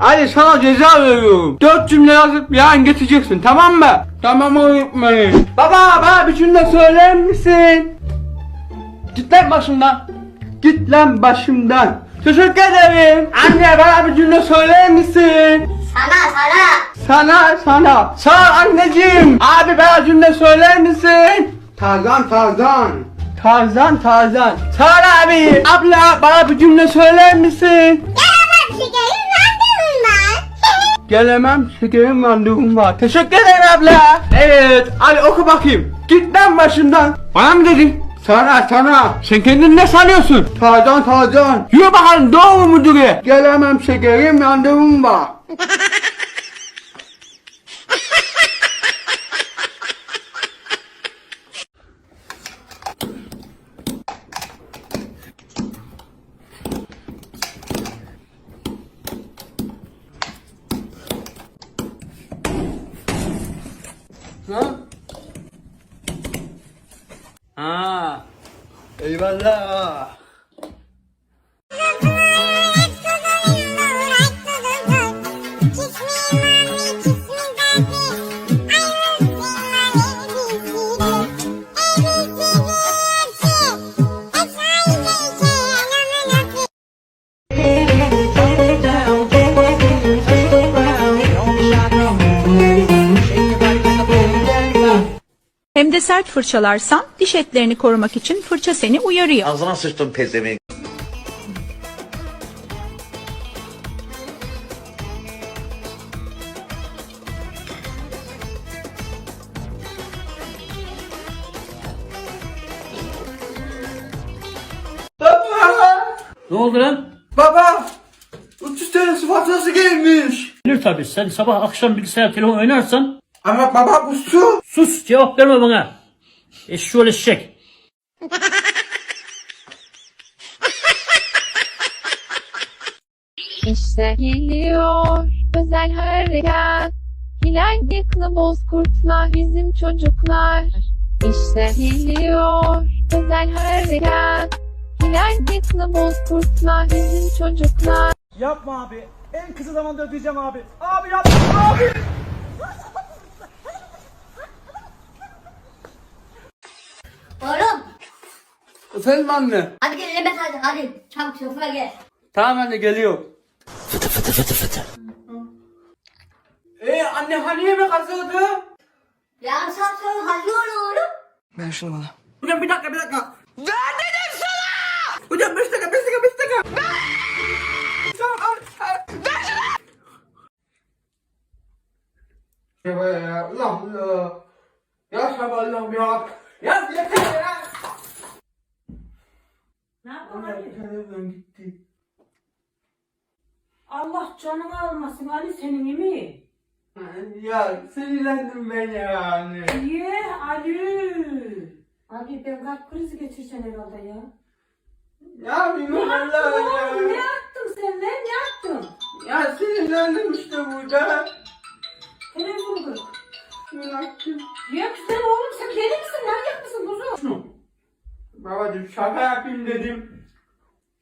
Ali sana ceza veriyorum. Dört cümle yazıp yarın getireceksin tamam mı? Tamam öğretmenim. Baba bana bir cümle söyler misin? Git lan başımdan. Git lan başımdan. Teşekkür ederim. Anne bana bir cümle söyler misin? Sana sana Sana sana. Sağ ol anneciğim. Abi bana cümle söyler misin? Tarzan Tarzan. Tarzan Tarzan. Sağ ol abi. Abla bana bir cümle söyler misin? Gelemem şekerim randevum var Gelemem şekerim randevum var. Teşekkür ederim abla. Evet hadi oku bakayım. Git lan başımdan. Bana mı dedin? Sana sana. Sen kendini ne sanıyorsun? Tarzan Tarzan. Yürü bakalım doğru mu duruyor? Gelemem şekerim randevum var. love. Sert fırçalarsan diş etlerini korumak için fırça seni uyarıyor. Ağzına sıçtım pezevenk. Baba. Ne oldu lan? Baba. 300 TL faturası gelmiş. Gelir tabii. Sen sabah akşam bilgisayar telefon oynarsan Ama baba bu su. sus cevap verme bana. Eşşoğlu eşek. İşte geliyor özel harekat. Hilal Diklı Bozkurt'la bizim çocuklar. İşte geliyor özel harekat. Hilal Diklı Bozkurt'la bizim çocuklar. Yapma abi. En kısa zamanda ödeyeceğim abi. Abi yapma abi. Oğlum Efendim anne. hadi gel yemek hadi hadi çabuk sofra gel Tamam anne geliyor. Fıtı fıtı fıtı fıtı. Ee anne hani yemek hazırdı? Ya sen sonra hadi oğlum Ver şunu bana. Hocam bir dakika bir dakika. Ver dedim sana! Hocam beş dakika beş dakika beş dakika. Ver! Tamam al, al. Ver şunu! Ya ya Allah Allah. Ya sabah Allah'ım ya. Ya yeter ya. Ne yapalım? Allah televizyon gitti. Allah canını almasın Ali senin mi? Ya sinirlendim ben ya anne. Niye Ali? Ali ben kalp krizi geçireceğim herhalde ya. Ne yapayım Ne ben yaptın Allah oğlum? Ne ya. yaptın sen lan? Ne yaptın? Ya sinirlendim işte burada. Dedim.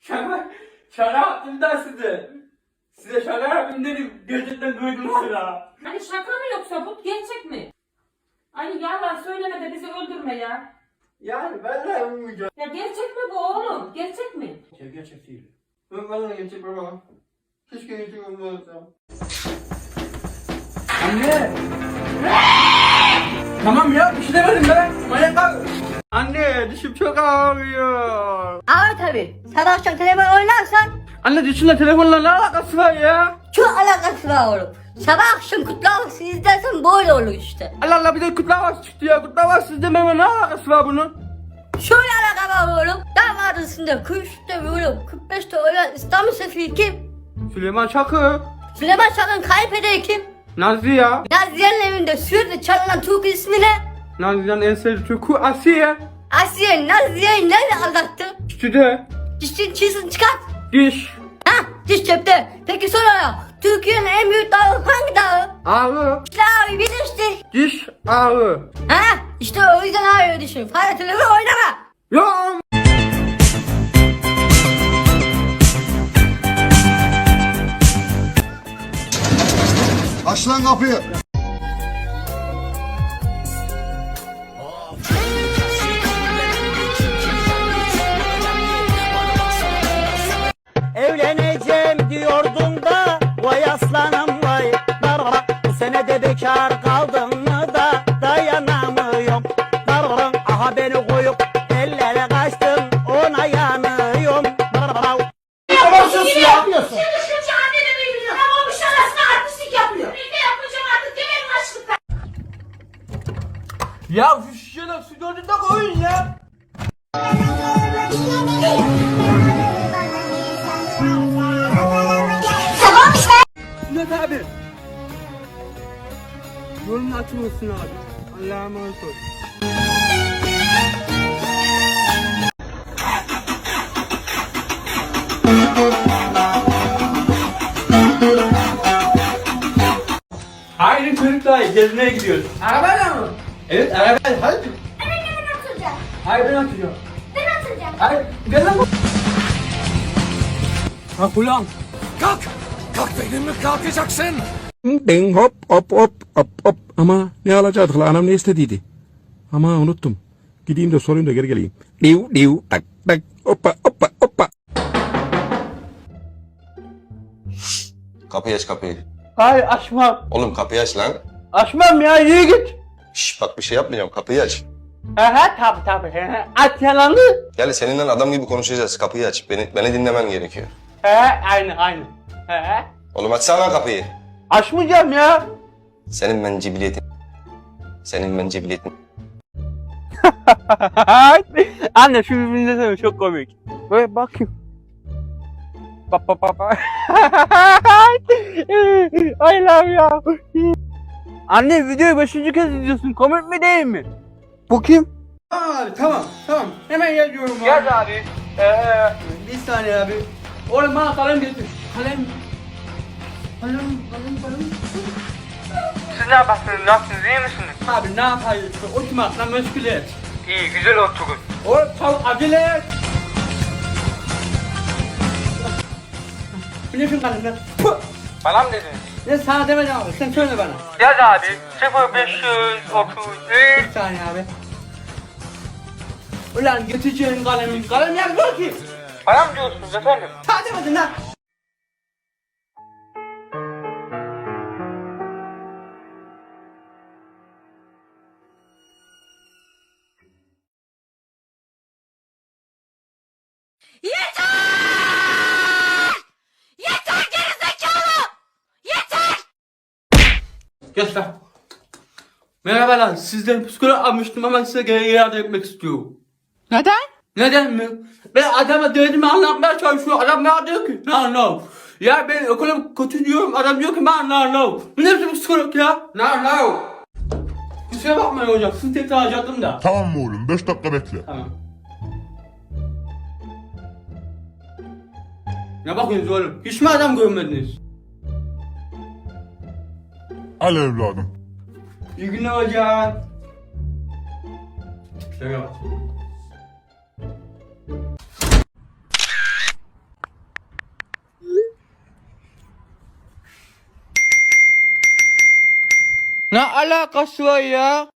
Şaka, şaka yaptım da size. Size şaka yapayım dedim. Gerçekten duydum sıra. Hani şaka mı yoksa bu gerçek mi? Ali yalan söyleme de bizi öldürme ya. Yani ben de uyuyacağım. Ya gerçek mi bu oğlum? Gerçek mi? Gerçek, gerçek değil. Ben bana geçecek baba. Keşke geçecek olmazsa. Anne! tamam ya bir şey demedim ben. Anne dişim çok ağrıyor. Ağır tabi. Sabah akşam telefon oynarsan Anne dişimle telefonla ne alakası var ya? çok alakası var oğlum. Sabah akşam kutlaması izlersen böyle olur işte. Allah Allah bir de kutlamaz çıktı ya. Kutlamaz siz dememe ne alakası var bunun? Şöyle alaka var oğlum. Damadısında 43'te oğlum 45'te olan İstanbul Sefiri kim? Süleyman Çakır. Süleyman Çakır'ın kayınpederi kim? Nazlı ya. Naziye'nin evinde sürekli çalınan Türk ismi Nazihan en sevdiği çoku Asiye. Asiye Nazihan'ı nerede aldattın? Üstüde. Dişin çizin çıkart. Diş. Ha diş cepte. Peki sonra Türkiye'nin en büyük dağı hangi dağı? Ağrı. İşte abi bir. Diş ağrı. Ha işte o yüzden ağrıyor dişim. Fare telefonu oynama. Yok. Aç lan kapıyı. Açık olsun abi. Allah'a emanet ol. Haydi çocuklar gezmeye gidiyoruz. Arabayla mı? Evet arabayla hadi. Evet ben oturacağım. Hayır ben atacağım. Ben oturacağım. Hayır gel lan. Kalk ulan. Kalk. Kalk mi kalkacaksın. Ding hop hop hop hop hop. Ama ne alacaktık la anam ne istediydi? Ama unuttum. Gideyim de sorayım da geri geleyim. Diu diu tak tak hoppa hoppa hoppa. Kapıyı aç kapıyı. Hayır açmam. Oğlum kapıyı aç lan. Açmam ya yürü git. Şş bak bir şey yapmayacağım kapıyı aç. Aha tabi tabi. Aç yalanı. Gel seninle adam gibi konuşacağız kapıyı aç. Beni, beni dinlemen gerekiyor. He aynı aynı. He. Oğlum açsana kapıyı. Açmayacağım ya. Senin ben cibiliyetin. Senin ben cibiliyetin. Anne şu birbirine söyle çok komik. Böyle bakayım. Bak bak bak bak. I love ya. Anne videoyu beşinci kez izliyorsun. Komik mi değil mi? Bu kim? Abi tamam tamam. Hemen yazıyorum abi. Yaz abi. Ee, bir saniye abi. Oğlum bana kalem getir. Kalem. Kalem, kalem, kalem. Siz ne yaparsınız? Nasılsınız? iyi misiniz? Abi ne yapayım? Oturmakla meşgul et. İyi, güzel oturun. Tamam acele et. Ne şu kalemler? Puh! Bana mı dedin? Ne sana demedim abi, sen söyle bana. Yaz abi 0533 Bir saniye abi. Ulan getireceğin kalemin, kalem yazmıyor ki. Bana mı diyorsunuz efendim? Ta demedin lan. Geç lan. Merhabalar, sizden psikolog almıştım ama size geri iade etmek istiyorum. Neden? Neden mi? Ben adama derdimi anlatmaya çalışıyorum. Adam ne diyor ki? No no. Ya ben ekonomi kötü diyorum. Adam diyor ki ben no no. Bu ne biçim psikolog ya? No no. Kusura bakmayın hocam. Sizi tekrar arayacaktım da. Tamam mı oğlum? Beş dakika bekle. Tamam. Ne bakıyorsunuz oğlum? Hiç mi adam görmediniz? Al evladım. İyi günler hocam. Şöyle bak. Ne alakası var ya?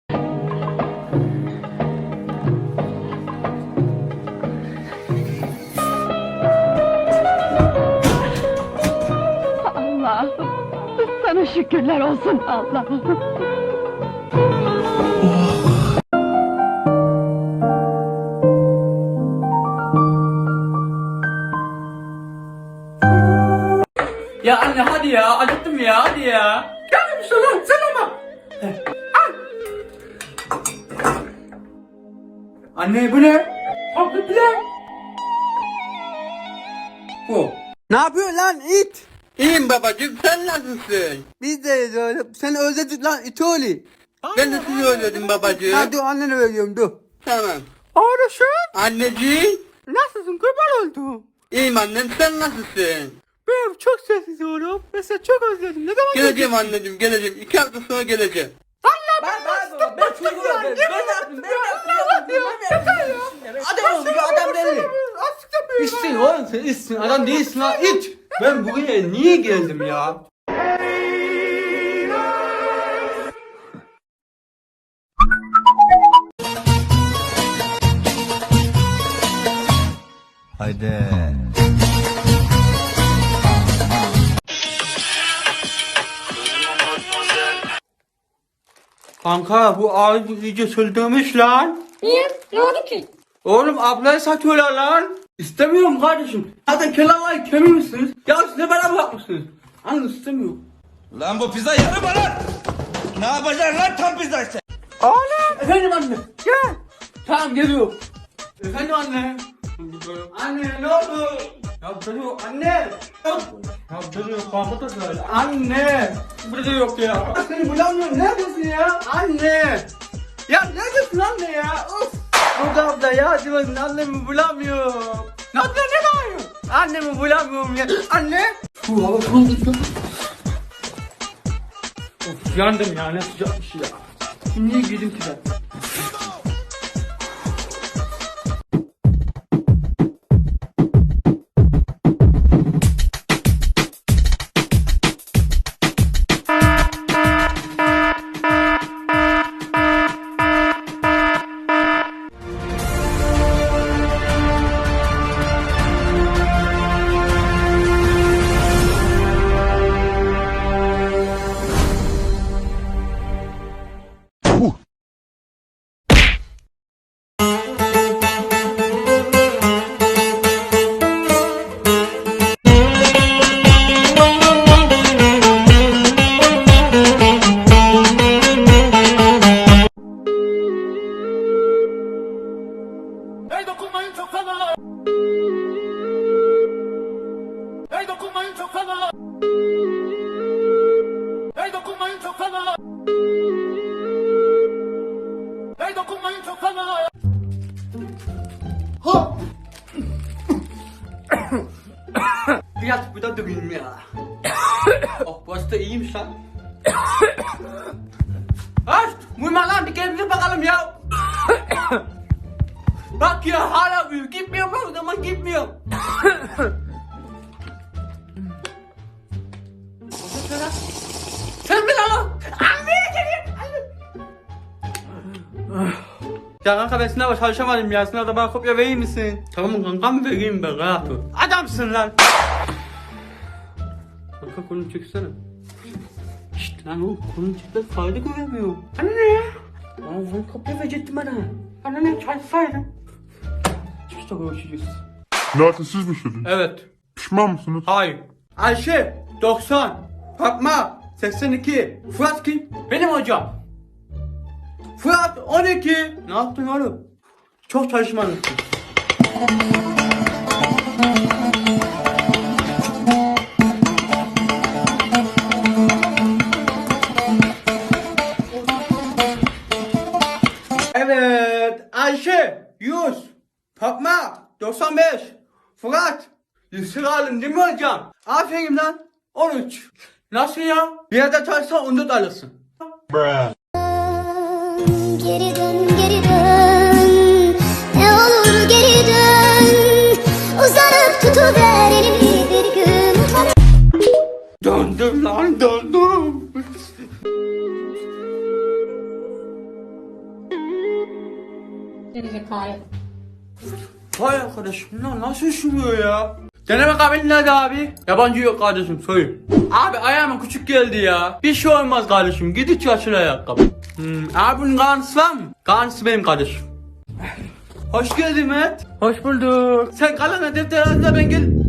Sana şükürler olsun Allah'ım. Ya anne hadi ya acıktım ya hadi ya. Gel bir şey lan sen ama. Al. Anne bu ne? Abi bile. Bu. Ne yapıyorsun lan it? İyiyim babacığım sen nasılsın? Biz deyiz oğlum. Seni özledik lan itoli. Ben de sizi özledim babacığım. Hadi annene veriyorum dur. Tamam. Oğluşum. Anneciğim. Nasılsın kurban oldum. İyiyim annem sen nasılsın? Ben çok sessiz oğlum. Ben seni çok özledim. Ne zaman Geleceğim anneciğim geleceğim. İki hafta sonra geleceğim. Ben ben ben ben çocuk ben ben yaptım ben yaptım adam oldu ya adam belli İçsin oğlum sen içsin adam değilsin lan iç ben buraya niye geldim ya? Haydi. Kanka bu abi iyice süldürmüş lan. Niye? Ne oldu ki? Oğlum ablayı satıyorlar lan. İstemiyorum kardeşim. Zaten kelavayı kemirmişsiniz. Ya size bana bırakmışsınız. Anı istemiyorum. Lan bu pizza yarım lan. Ne yapacaksın lan tam pizza işte. Oğlum. Efendim anne. Gel. Tamam geliyorum. Efendim anne. Anne ne oldu? Ya burada yok anne. Yok. Ya burada yok kanka da söyle. Anne. Burada yok ya. Seni bulamıyorum. Neredesin ya? Anne. Ya neredesin anne ya? Of. Burada abla ya diyorsun annemi bulamıyorum. Ne oldu ne bağırıyorsun? Annemi bulamıyorum ya. Anne. Puh hava soğuk. Of yandım ya ne sıcakmış ya. Niye girdim ki ben? Biraz burada durayım ya. oh burası da iyiymiş lan. Ya kanka ben sınava çalışamadım ya. Sınavda bana kopya verir misin? Tamam kanka mı vereyim ben rahat ol. Adamsın lan. Kanka kolunu çeksene. Şşt lan oğlum kolunu çek ben fayda göremiyorum. Anne ne ya? Lan sen kopya verecektin bana. Anne ne çalışsaydın. Çıkışta görüşeceğiz. Zaten siz mi söylediniz? Evet. Pişman mısınız? Hayır. Ayşe 90. Fatma 82. Fırat kim? Benim hocam. Fırat 12. Ne yaptın oğlum? Çok çalışmalısın. Evet. Ayşe 100. Fatma 95. Fırat. Yüksek aldın değil mi hocam? Aferin lan. 13. Nasıl ya? Bir yerde çalışsan 14 alırsın. Geri Döndüm lan döndüm. Vay arkadaşım lan nasıl üşümüyor ya? Deneme kabini nerede abi? Yabancı yok kardeşim söyle. Abi ayağıma küçük geldi ya. Bir şey olmaz kardeşim. Git iç ayakkabı. Hmm, abi bunun garnısı var mı? Garnısı benim kardeşim. Hoş geldin Mert. Hoş bulduk. Sen kalana defter ben gel.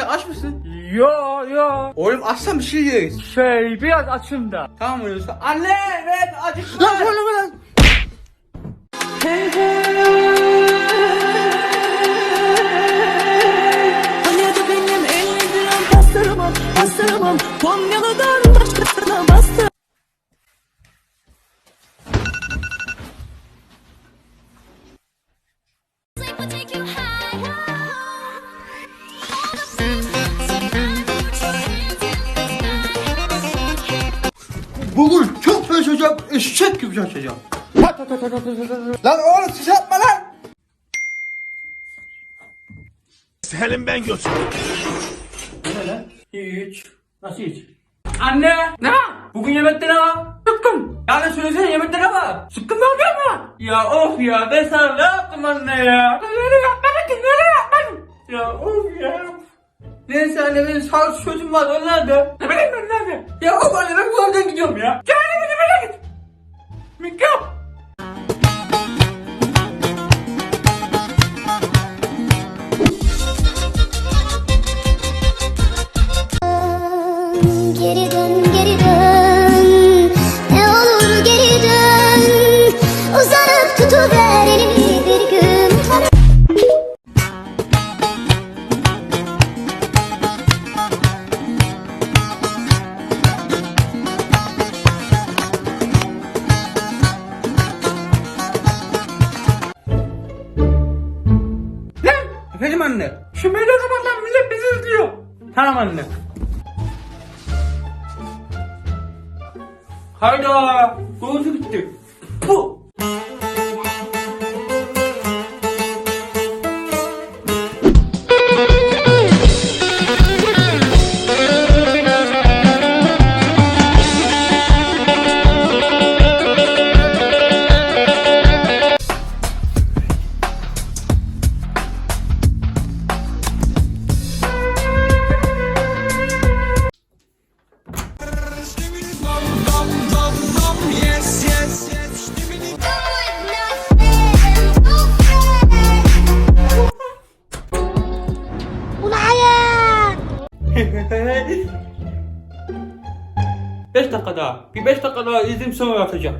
Sen aç mısın? Yo yo. Oğlum açsam bir şey yeriz. Şey biraz açım da. Tamam öyleyse. Anne evet acıktım. Lan oğlum lan. Bugün çok çalışacağım. Eşek gibi çalışacağım. Lan oğlum siz yapma lan. Selim ben götür. Hiç. Nasıl hiç? Anne. Ne? Bugün yemekte ne var? Tıkkım. Yani söylesene yemeklere bak. Sıkkın ne oluyor mu? Ya of ya ben sana ne yaptım anne ya? Neler yapmadın ki neler yapmadın? Ya of ya. Neyse anne benim sağlık çocuğum var onlar da. Ne bileyim ben nerede? Ya o bana ben bu evden gidiyorum ya. Kendime de git. Mikrop. Anne. Şu meydan kapat lan millet bizi izliyor. Tamam anne. Hayda. Doğrusu gitti. Puh. Bir beş dakika daha izim sonra atacağım.